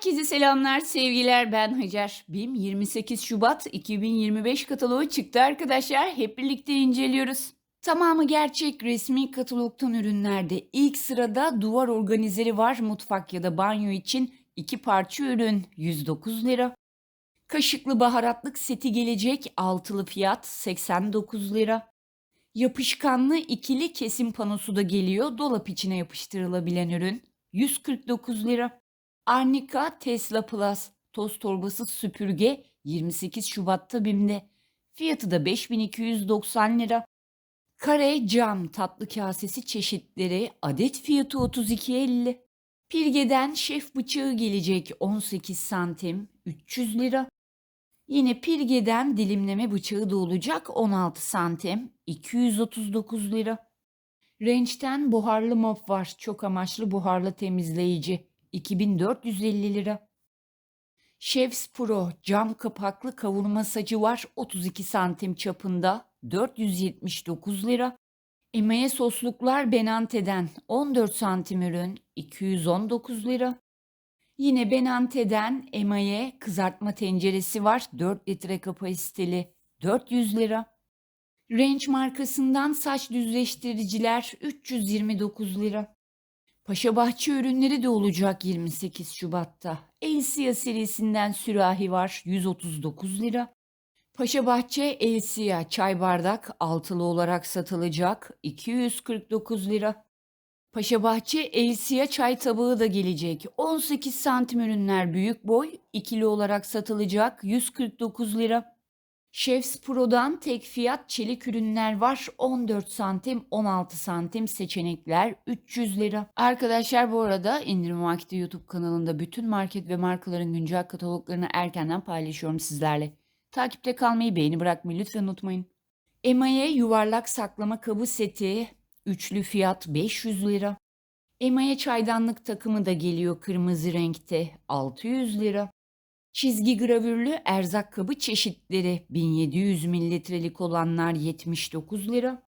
Herkese selamlar, sevgiler. Ben Hacer. BİM 28 Şubat 2025 kataloğu çıktı arkadaşlar. Hep birlikte inceliyoruz. Tamamı gerçek resmi katalogtan ürünlerde ilk sırada duvar organizeri var mutfak ya da banyo için iki parça ürün 109 lira. Kaşıklı baharatlık seti gelecek altılı fiyat 89 lira. Yapışkanlı ikili kesim panosu da geliyor. Dolap içine yapıştırılabilen ürün 149 lira. Arnica Tesla Plus toz torbası süpürge 28 Şubat'ta BİM'de. Fiyatı da 5290 lira. Kare cam tatlı kasesi çeşitleri adet fiyatı 32.50. Pirgeden şef bıçağı gelecek 18 santim 300 lira. Yine pirgeden dilimleme bıçağı da olacak 16 santim 239 lira. Range'den buharlı mop var. Çok amaçlı buharlı temizleyici 2450 lira. Chef's Pro cam kapaklı kavurma sacı var 32 santim çapında 479 lira. Emaye sosluklar Benante'den 14 santim ürün 219 lira. Yine Benante'den emaye kızartma tenceresi var 4 litre kapasiteli 400 lira. Range markasından saç düzleştiriciler 329 lira. Paşabahçe ürünleri de olacak 28 Şubat'ta. Elsia serisinden sürahi var 139 lira. Paşabahçe Elsia çay bardak altılı olarak satılacak 249 lira. Paşabahçe Elsia çay tabağı da gelecek. 18 santim ürünler büyük boy ikili olarak satılacak 149 lira. Chef's Pro'dan tek fiyat çelik ürünler var. 14 santim, 16 santim seçenekler 300 lira. Arkadaşlar bu arada indirim vakti YouTube kanalında bütün market ve markaların güncel kataloglarını erkenden paylaşıyorum sizlerle. Takipte kalmayı, beğeni bırakmayı lütfen unutmayın. Emaye yuvarlak saklama kabı seti üçlü fiyat 500 lira. Emaye çaydanlık takımı da geliyor kırmızı renkte 600 lira. Çizgi gravürlü erzak kabı çeşitleri 1700 mililitrelik olanlar 79 lira.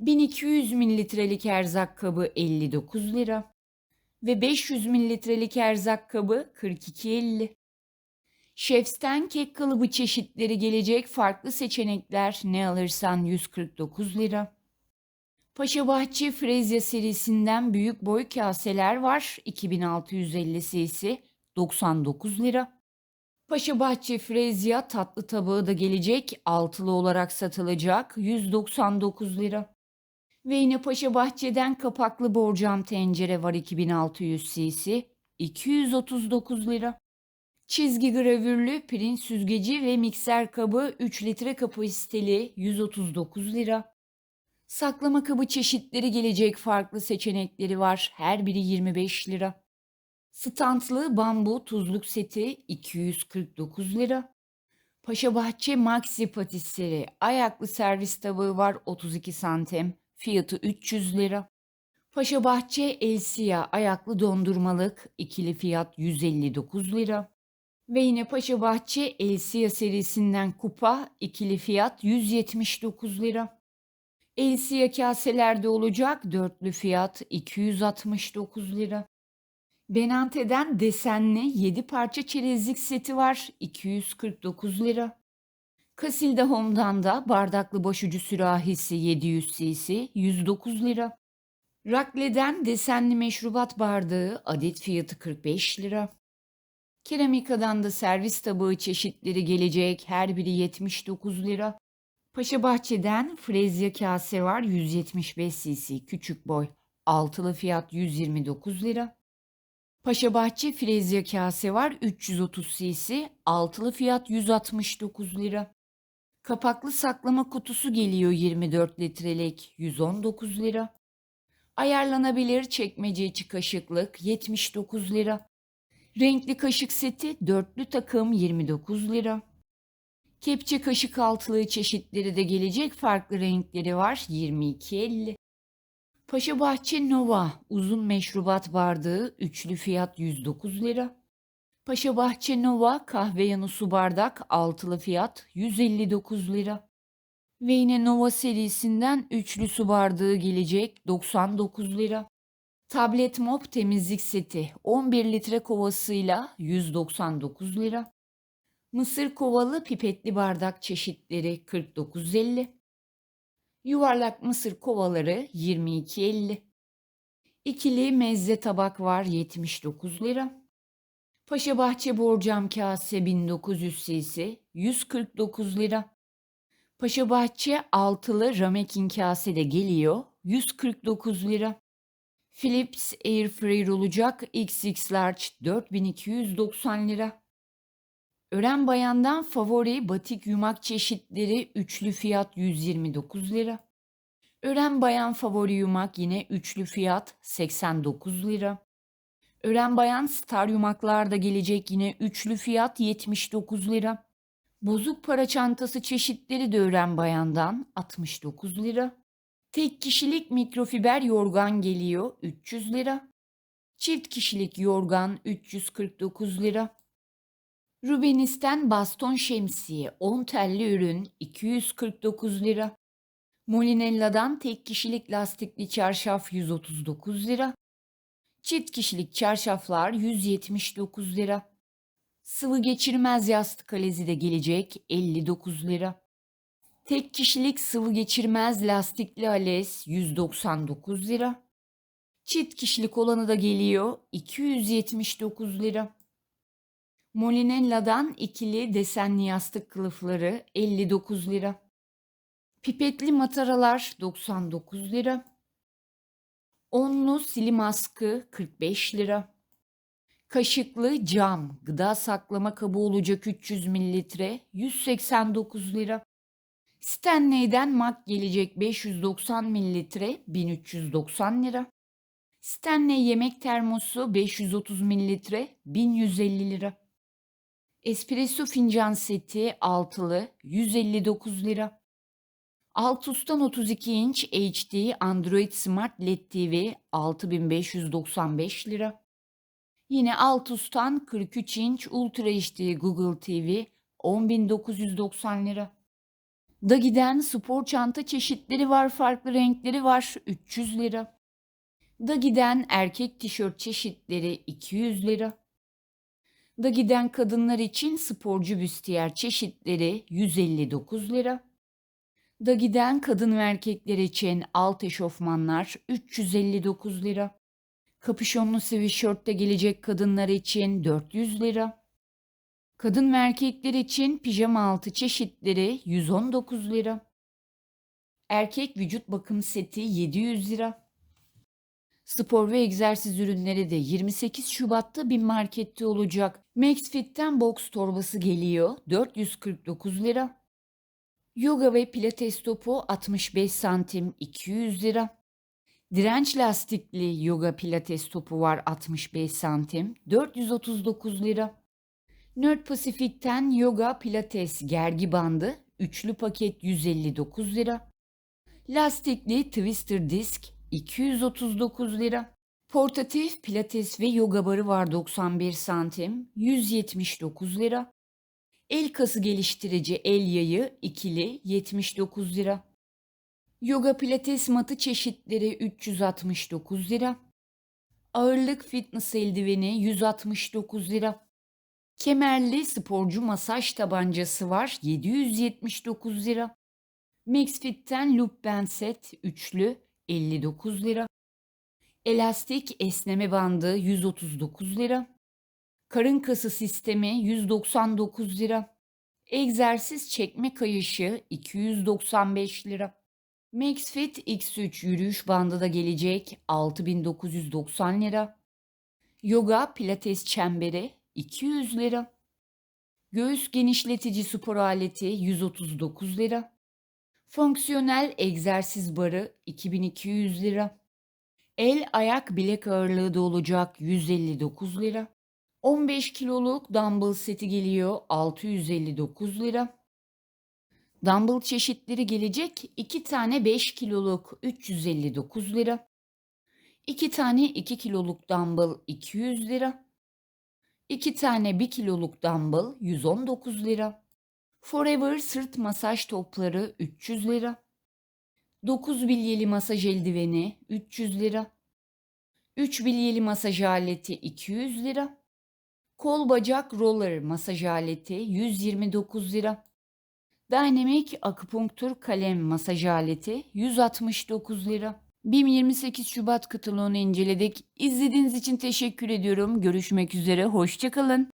1200 mililitrelik erzak kabı 59 lira. Ve 500 mililitrelik erzak kabı 42.50. Şefsten kek kalıbı çeşitleri gelecek farklı seçenekler ne alırsan 149 lira. Paşabahçe Frezya serisinden büyük boy kaseler var 2650 cc 99 lira. Paşabahçe Frezya tatlı tabağı da gelecek. Altılı olarak satılacak. 199 lira. Ve yine Paşabahçe'den kapaklı borcam tencere var 2600 cc. 239 lira. Çizgi gravürlü pirinç süzgeci ve mikser kabı 3 litre kapasiteli 139 lira. Saklama kabı çeşitleri gelecek farklı seçenekleri var. Her biri 25 lira. Stantlı bambu tuzluk seti 249 lira. Paşabahçe Maxi Patisserie ayaklı servis tabağı var 32 santim. Fiyatı 300 lira. Paşabahçe Elsia ayaklı dondurmalık ikili fiyat 159 lira. Ve yine Paşabahçe Elsia serisinden kupa ikili fiyat 179 lira. Elsia kaselerde olacak dörtlü fiyat 269 lira. Benante'den desenli 7 parça çerezlik seti var 249 lira. Casilda Home'dan da bardaklı başucu sürahisi 700 cc 109 lira. Rakle'den desenli meşrubat bardağı adet fiyatı 45 lira. Keramika'dan da servis tabağı çeşitleri gelecek her biri 79 lira. Paşabahçe'den frezya kase var 175 cc küçük boy. Altılı fiyat 129 lira. Paşabahçe frezya kase var 330 cc. Altılı fiyat 169 lira. Kapaklı saklama kutusu geliyor 24 litrelik 119 lira. Ayarlanabilir çekmece içi kaşıklık 79 lira. Renkli kaşık seti dörtlü takım 29 lira. Kepçe kaşık altlığı çeşitleri de gelecek farklı renkleri var 22.50. Paşabahçe Nova uzun meşrubat bardağı üçlü fiyat 109 lira. Paşabahçe Nova kahve yanı su bardak altılı fiyat 159 lira. Ve yine Nova serisinden üçlü su bardağı gelecek 99 lira. Tablet mop temizlik seti 11 litre kovasıyla 199 lira. Mısır kovalı pipetli bardak çeşitleri 49.50. Yuvarlak mısır kovaları 22.50. İkili mezze tabak var 79 lira. Paşabahçe borcam kase 1900 cc 149 lira. Paşabahçe altılı ramekin kase de geliyor 149 lira. Philips Airfryer olacak XX Large 4290 lira. Ören Bayan'dan favori batik yumak çeşitleri üçlü fiyat 129 lira. Ören Bayan favori yumak yine üçlü fiyat 89 lira. Ören Bayan star yumaklar da gelecek yine üçlü fiyat 79 lira. Bozuk para çantası çeşitleri de Ören Bayan'dan 69 lira. Tek kişilik mikrofiber yorgan geliyor 300 lira. Çift kişilik yorgan 349 lira. Rubenis'ten baston şemsiye 10 telli ürün 249 lira. Molinella'dan tek kişilik lastikli çarşaf 139 lira. Çift kişilik çarşaflar 179 lira. Sıvı geçirmez yastık alezi de gelecek 59 lira. Tek kişilik sıvı geçirmez lastikli alez 199 lira. Çift kişilik olanı da geliyor 279 lira. Molinella'dan ikili desenli yastık kılıfları 59 lira. Pipetli mataralar 99 lira. Onlu silim askı 45 lira. Kaşıklı cam gıda saklama kabı olacak 300 mililitre 189 lira. Stanley'den Mac gelecek 590 mililitre 1390 lira. Stanley yemek termosu 530 mililitre 1150 lira. Espresso fincan seti altılı 159 lira. Altus'tan 32 inç HD Android Smart LED TV 6595 lira. Yine Altus'tan 43 inç Ultra HD Google TV 10990 lira. Dagi'den spor çanta çeşitleri var, farklı renkleri var 300 lira. Dagi'den erkek tişört çeşitleri 200 lira. Dagi'den kadınlar için sporcu büstiyer çeşitleri 159 lira. Dagi'den kadın ve erkekler için alt eşofmanlar 359 lira. Kapüşonlu sweatshirt de gelecek kadınlar için 400 lira. Kadın ve erkekler için pijama altı çeşitleri 119 lira. Erkek vücut bakım seti 700 lira. Spor ve egzersiz ürünleri de 28 Şubat'ta bir markette olacak. Maxfit'ten box torbası geliyor 449 lira. Yoga ve pilates topu 65 santim 200 lira. Direnç lastikli yoga pilates topu var 65 santim 439 lira. Nerd Pacific'ten yoga pilates gergi bandı üçlü paket 159 lira. Lastikli twister disk 239 lira. Portatif pilates ve yoga barı var 91 santim 179 lira. El kası geliştirici el yayı ikili 79 lira. Yoga pilates matı çeşitleri 369 lira. Ağırlık fitness eldiveni 169 lira. Kemerli sporcu masaj tabancası var 779 lira. Maxfit'ten loop band set üçlü 59 lira. Elastik esneme bandı 139 lira. Karın kası sistemi 199 lira. Egzersiz çekme kayışı 295 lira. Maxfit X3 yürüyüş bandı da gelecek 6990 lira. Yoga pilates çemberi 200 lira. Göğüs genişletici spor aleti 139 lira. Fonksiyonel egzersiz barı 2200 lira. El ayak bilek ağırlığı da olacak 159 lira. 15 kiloluk dumbbell seti geliyor 659 lira. Dumbbell çeşitleri gelecek 2 tane 5 kiloluk 359 lira. 2 tane 2 kiloluk dumbbell 200 lira. 2 tane 1 kiloluk dumbbell 119 lira. Forever sırt masaj topları 300 lira. 9 bilyeli masaj eldiveni 300 lira. 3 bilyeli masaj aleti 200 lira. Kol bacak roller masaj aleti 129 lira. Dynamic akupunktur kalem masaj aleti 169 lira. BİM 28 Şubat kataloğunu inceledik. İzlediğiniz için teşekkür ediyorum. Görüşmek üzere, hoşçakalın.